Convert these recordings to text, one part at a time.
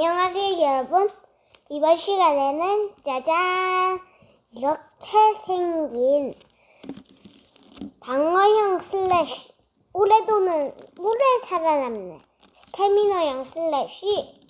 안녕하세요, 여러분. 이번 시간에는 짜잔! 이렇게 생긴 방어형 슬래시 오래 도는 오래 살아남는 스태미너형 슬래시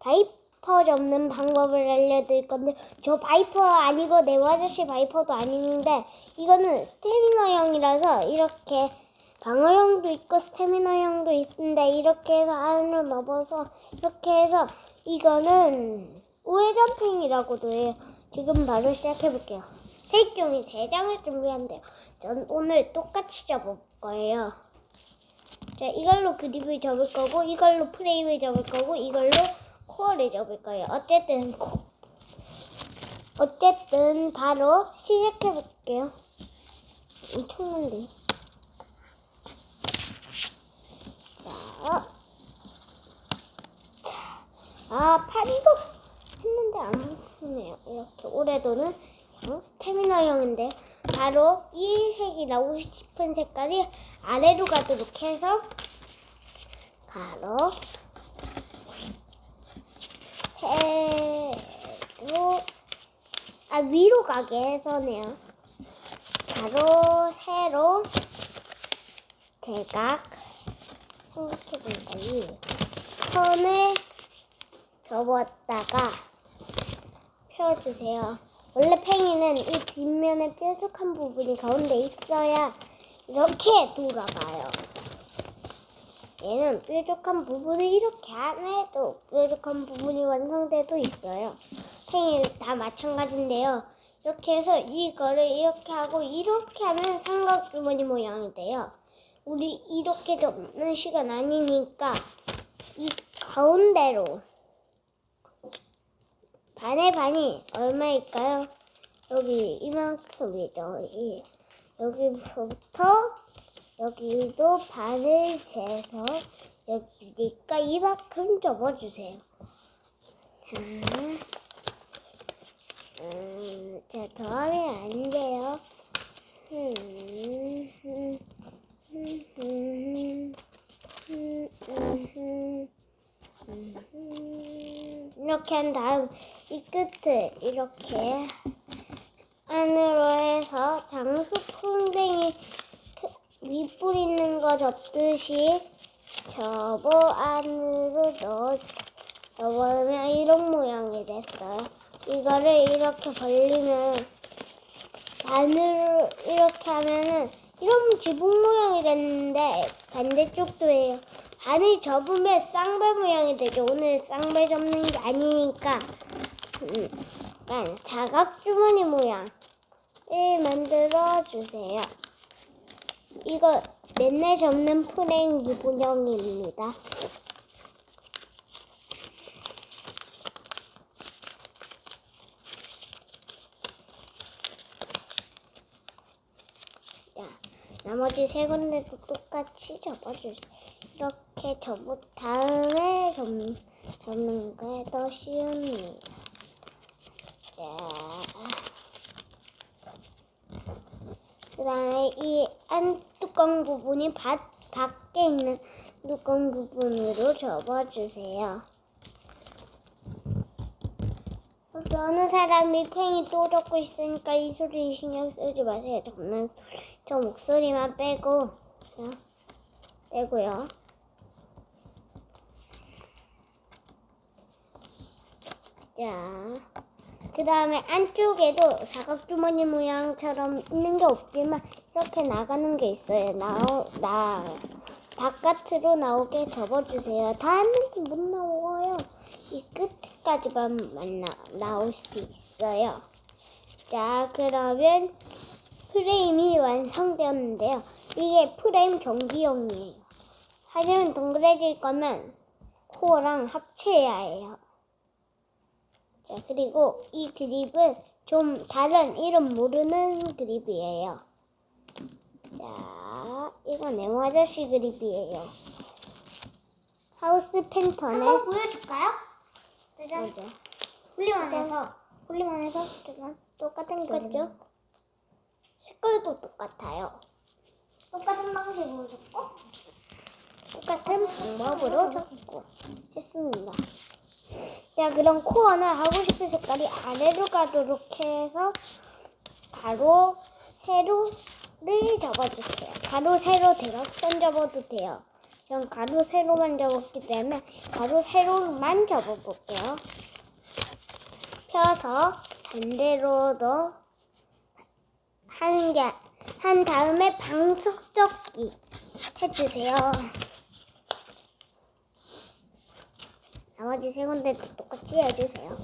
바이퍼 접는 방법을 알려드릴 건데 저 바이퍼 아니고 네모 아저씨 바이퍼도 아닌데 이거는 스태미너형이라서 이렇게 방어형도 있고 스태미너형도 있는데 이렇게 해서 안으로 넣어서 이렇게 해서 이거는 우회전팽이라고도 해요. 지금 바로 시작해 볼게요. 색종이 세 장을 준비한대요. 전 오늘 똑같이 접을 거예요. 자, 이걸로 그립을 접을 거고, 이걸로 프레임을 접을 거고, 이걸로 코어를 접을 거예요. 어쨌든, 코- 어쨌든, 바로 시작해 볼게요. 엄청난데. 자, 자, 아, 파리도 했는데 안 보네요. 이렇게 오래도는 형, 스태미너형인데, 바로 이 색이 나오고 싶은 색깔이 아래로 가도록 해서, 가로, 세로, 아, 위로 가게 해서네요. 가로, 세로, 대각, 생각해보니까 이 선을 접었다가 펴주세요. 원래 팽이는 이 뒷면에 뾰족한 부분이 가운데 있어야 이렇게 돌아가요. 얘는 뾰족한 부분을 이렇게 안 해도 뾰족한 부분이 완성돼도 있어요. 팽이 다 마찬가지인데요. 이렇게 해서 이거를 이렇게 하고 이렇게 하면 삼각주머니 모양이 돼요. 우리 이렇게 접는 시간 아니니까 이 가운데로 반의 반이 얼마일까요? 여기 이만큼이죠. 이 여기부터 여기도 반을 재서 여기니까 이만큼 접어주세요. 자, 음, 자 더하면 안 돼요. 음, 음. 이렇게 한 다음 이 끝을 이렇게 안으로 해서 장수 풍뎅이 그 윗불 있는 거 접듯이 접어 안으로 넣어 넣으면 이런 모양이 됐어요. 이거를 이렇게 벌리면 반으로 이렇게 하면은 이런 지붕 모양이 됐는데 반대쪽도 해요. 반을 접으면 쌍발 모양이 되죠. 오늘 쌍발 접는 게 아니니까 음, 사각주머니 모양을 만들어 주세요. 이거 맨날 접는 프레임 기본형입니다. 자, 나머지 세 군데도 똑같이 접어주세요. 이렇게 접은 다음에 접, 접는 게 더 쉬웁니다. 자, 그 다음에 이 안 뚜껑 부분이 밖, 밖에 있는 뚜껑 부분으로 접어주세요. 어느 사람이 팽이 또 접고 있으니까 이 소리 신경 쓰지 마세요. 저는 저 목소리만 빼고 자, 빼고요. 자, 그 다음에 안쪽에도 사각주머니 모양처럼 있는 게 없지만 이렇게 나가는 게 있어요. 나오, 나, 바깥으로 나오게 접어주세요. 다는 못 나와요. 이 끝까지만 나, 나올 수 있어요. 자, 그러면 프레임이 완성되었는데요. 이게 프레임 전기용이에요. 하지만 동그래질 거면 코어랑 합체해야 해요. 자, 그리고 이 그립은 좀 다른 이름 모르는 그립이에요. 자, 이건 네모 아저씨 그립이에요. 하우스 팬턴에 한번 보여줄까요? 뭐죠? 훌륭해서 홀리만해서 잠깐 똑같은 거죠? 색깔도 똑같아요. 똑같은 방식으로 줬고 똑같은 방법으로 적고 했습니다. 자, 그럼 코어는 하고 싶은 색깔이 아래로 가도록 해서 가로, 세로를 접어주세요. 가로, 세로 대각선 접어도 돼요. 전 가로, 세로만 접었기 때문에 가로, 세로만 접어볼게요. 펴서 반대로도 하는 게, 한 다음에 방석 접기 해주세요. 나머지 세 군데도 똑같이 해주세요.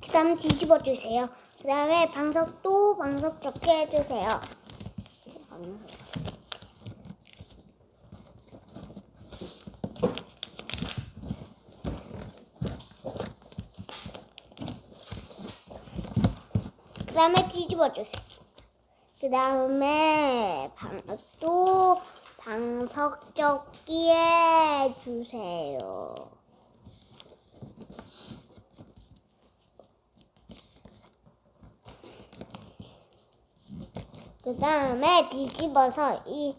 그 다음 뒤집어 주세요. 그 다음에 방석도 방석 접게 해주세요. 방석. 그 다음에 뒤집어 주세요. 그 다음에 방또 방석 접기에 주세요. 그 다음에 뒤집어서 이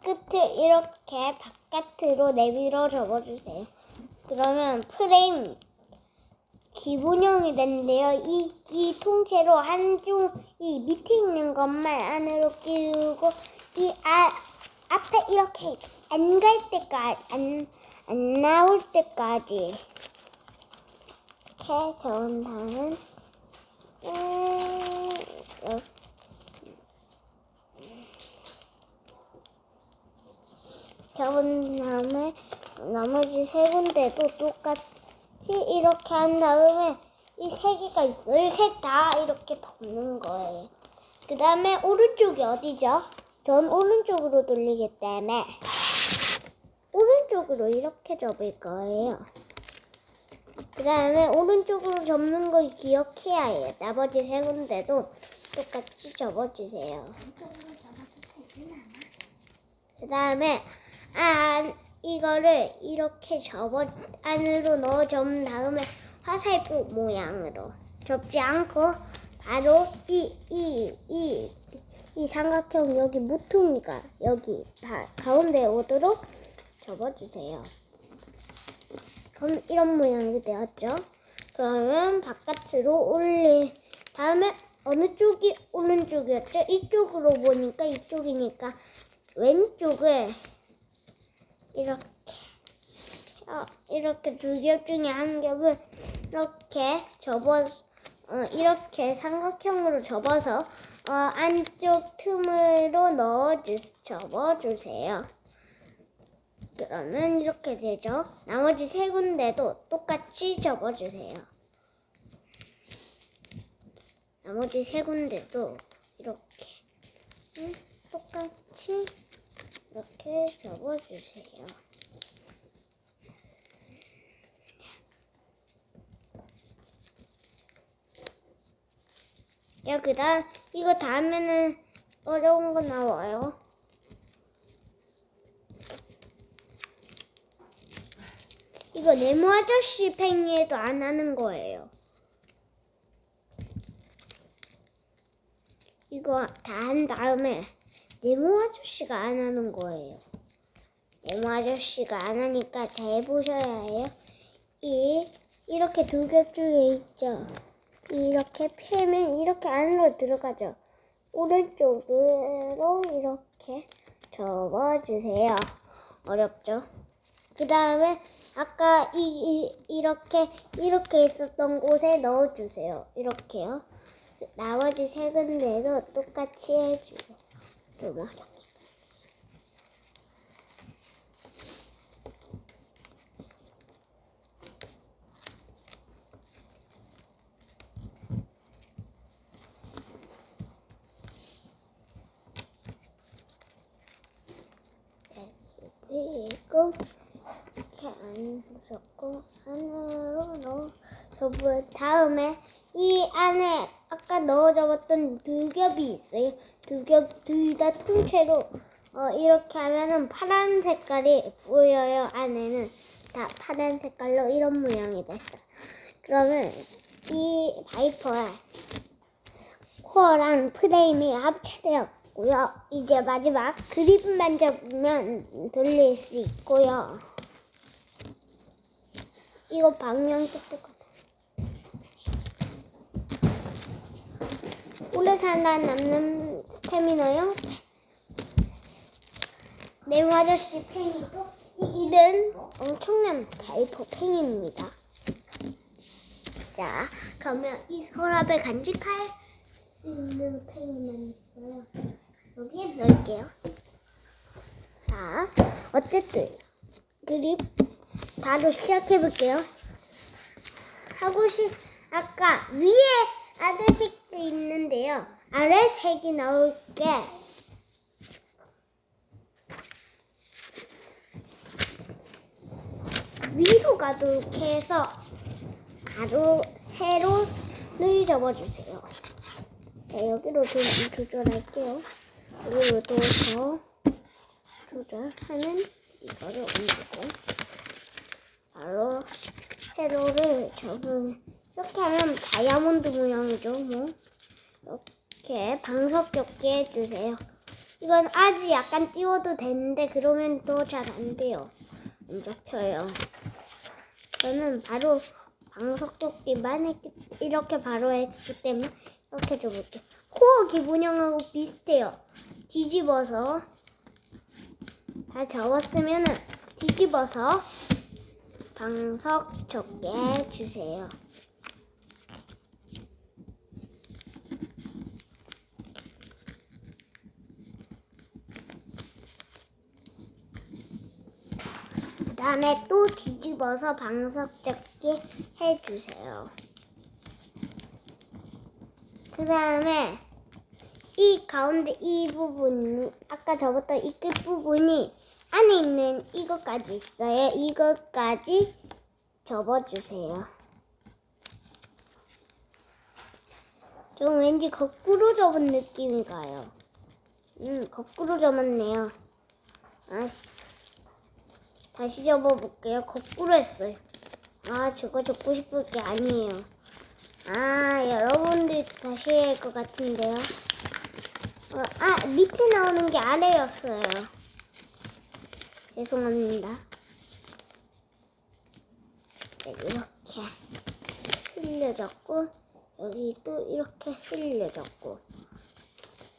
끝을 이렇게 바깥으로 내밀어 접어주세요. 그러면 프레임 기본형이 되는데요. 이, 이 통째로 한쪽, 이 밑에 있는 것만 안으로 끼우고, 이 아, 앞에 이렇게 안 갈 때까지, 안, 안 나올 때까지 이렇게 저은 다음, 음, 어, 접은 다음에 나머지 세 군데도 똑같이 이렇게 한 다음에 이 세 개가 있어요. 셋다 이렇게 덮는 거예요. 그 다음에 오른쪽이 어디죠? 전 오른쪽으로 돌리기 때문에 오른쪽으로 이렇게 접을 거예요. 그 다음에 오른쪽으로 접는 걸 기억해야 해요. 나머지 세 군데도 똑같이 접어주세요. 그 다음에 아 이거를 이렇게 접어 안으로 넣어 접은 다음에 화살표 모양으로 접지 않고 바로 이 이 이 이 삼각형 여기 모퉁이가 여기 다 가운데 오도록 접어주세요. 그럼 이런 모양이 되었죠. 그러면 바깥으로 올리 다음에 어느 쪽이 오른쪽이었죠? 이쪽으로 보니까 이쪽이니까 왼쪽을 이렇게 어, 이렇게 두 겹 중에 한 겹을 이렇게 접어 어, 이렇게 삼각형으로 접어서 어, 안쪽 틈으로 넣어주 접어주세요. 그러면 이렇게 되죠. 나머지 세 군데도 똑같이 접어주세요. 나머지 세 군데도 이렇게 음, 똑같이 이렇게 접어주세요. 다음, 이거 다음에는 어려운 거 나와요. 이거 네모 아저씨 팽이에도 안 하는 거예요. 이거 다 한 다음에 네모 아저씨가 안 하는 거예요. 네모 아저씨가 안 하니까 잘 보셔야 해요. 이 이렇게 두 겹 중에 있죠. 이렇게 펴면 이렇게 안으로 들어가죠. 오른쪽으로 이렇게 접어주세요. 어렵죠? 그 다음에 아까 이, 이 이렇게 이렇게 있었던 곳에 넣어주세요. 이렇게요. 나머지 세 군데도 똑같이 해주세요. 좀 어렵네. 그리고 이렇게 안 접고 안으로 넣어 접은 다음에 이 안에 아까 넣어 접었던 두 겹이 있어요. 두겹둘다 통째로 어, 이렇게 하면은 파란 색깔이 보여요. 안에는 다 파란 색깔로 이런 모양이 됐어요. 그러면 이 바이퍼에 코어랑 프레임이 합체되었고요. 이제 마지막 그립만 잡으면 돌릴 수 있고요. 이거 방향 똑똑하다. 오래 살아남는 스태미너요. 네모 아저씨 팽이고 이 일은 엄청난 바이퍼 팽입니다. 자, 그러면 이 서랍에 간직할 수 있는 팽이만 있어요. 여기에 넣을게요. 자, 어쨌든 그립 바로 시작해 볼게요. 하고 싶 아까 위에 아래 색도 있는데요. 아래 색이 나올게 위로 가도록 해서 가로 세로를 접어주세요. 네, 여기로 좀 조절할게요. 여기로 더 조절하는 이거를 옮기고 바로 세로를 접은 이렇게 하면 다이아몬드 모양이죠. 뭐 이렇게 방석 겹게 해주세요. 이건 아주 약간 띄워도 되는데 그러면 또 잘 안 돼요. 안 접혀요. 저는 바로 방석 접기만 했기 이렇게 바로 했기 때문에 이렇게 접을게요. 코어 기본형하고 비슷해요. 뒤집어서 다 접었으면은 뒤집어서 방석 접게 해주세요. 다음에 또 뒤집어서 방석 접기 해주세요. 그 다음에 이 가운데 이 부분이 아까 접었던 이 끝 부분이 안에 있는 이것까지 있어요. 이것까지 접어주세요. 좀 왠지 거꾸로 접은 느낌이 가요. 음, 거꾸로 접었네요. 아씨. 다시 접어볼게요. 거꾸로 했어요. 아, 저거 접고 싶을 게 아니에요. 아, 여러분들 다시 해야 할 것 같은데요. 어, 아, 밑에 나오는 게 아래였어요. 죄송합니다. 네, 이렇게 흘려졌고, 여기 또 이렇게 흘려졌고,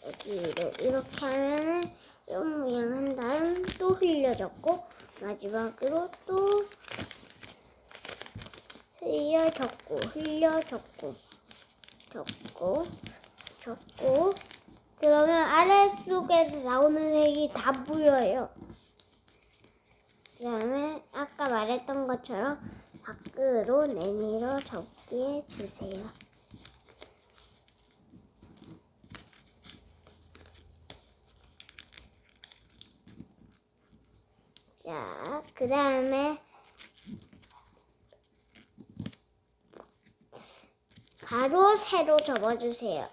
여기를 이렇게 하면은 이런 모양 한 다음 또 흘려졌고, 마지막으로 또 흘려졌고, 흘려졌고, 졌고, 졌고, 그러면 아래쪽에서 나오는 색이 다 보여요. 그 다음에 아까 말했던 것처럼 밖으로 내밀어 접기해 주세요. 자, 그 다음에 가로 세로 접어주세요.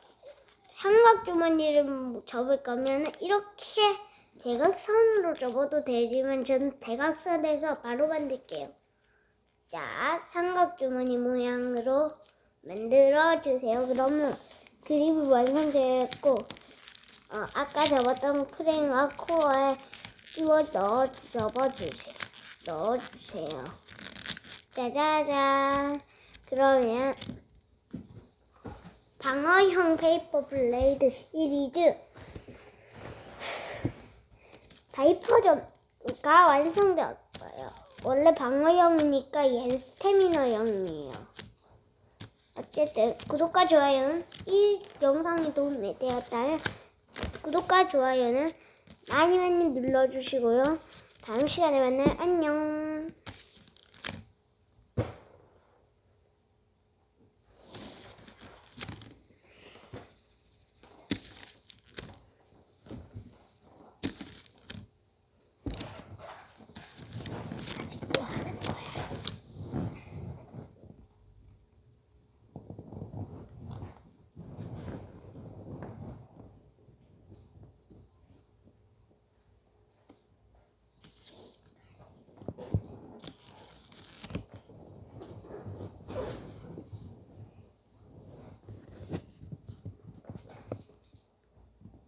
삼각 주머니를 접을 거면 이렇게 대각선으로 접어도 되지만 저는 대각선에서 바로 만들게요. 자, 삼각 주머니 모양으로 만들어 주세요. 그러면 그림이 완성되었고, 어, 아까 접었던 프레임과 코어에 끼워 넣어 접어주세요. 넣어주세요. 짜자잔. 그러면 방어형 페이퍼 블레이드 시리즈 바이퍼전가 완성되었어요. 원래 방어형이니까 얘는 스태미너형이에요. 어쨌든 구독과 좋아요는 이 영상이 도움이 되었다면 구독과 좋아요는 많이 많이 눌러주시고요. 다음 시간에 만나요. 안녕.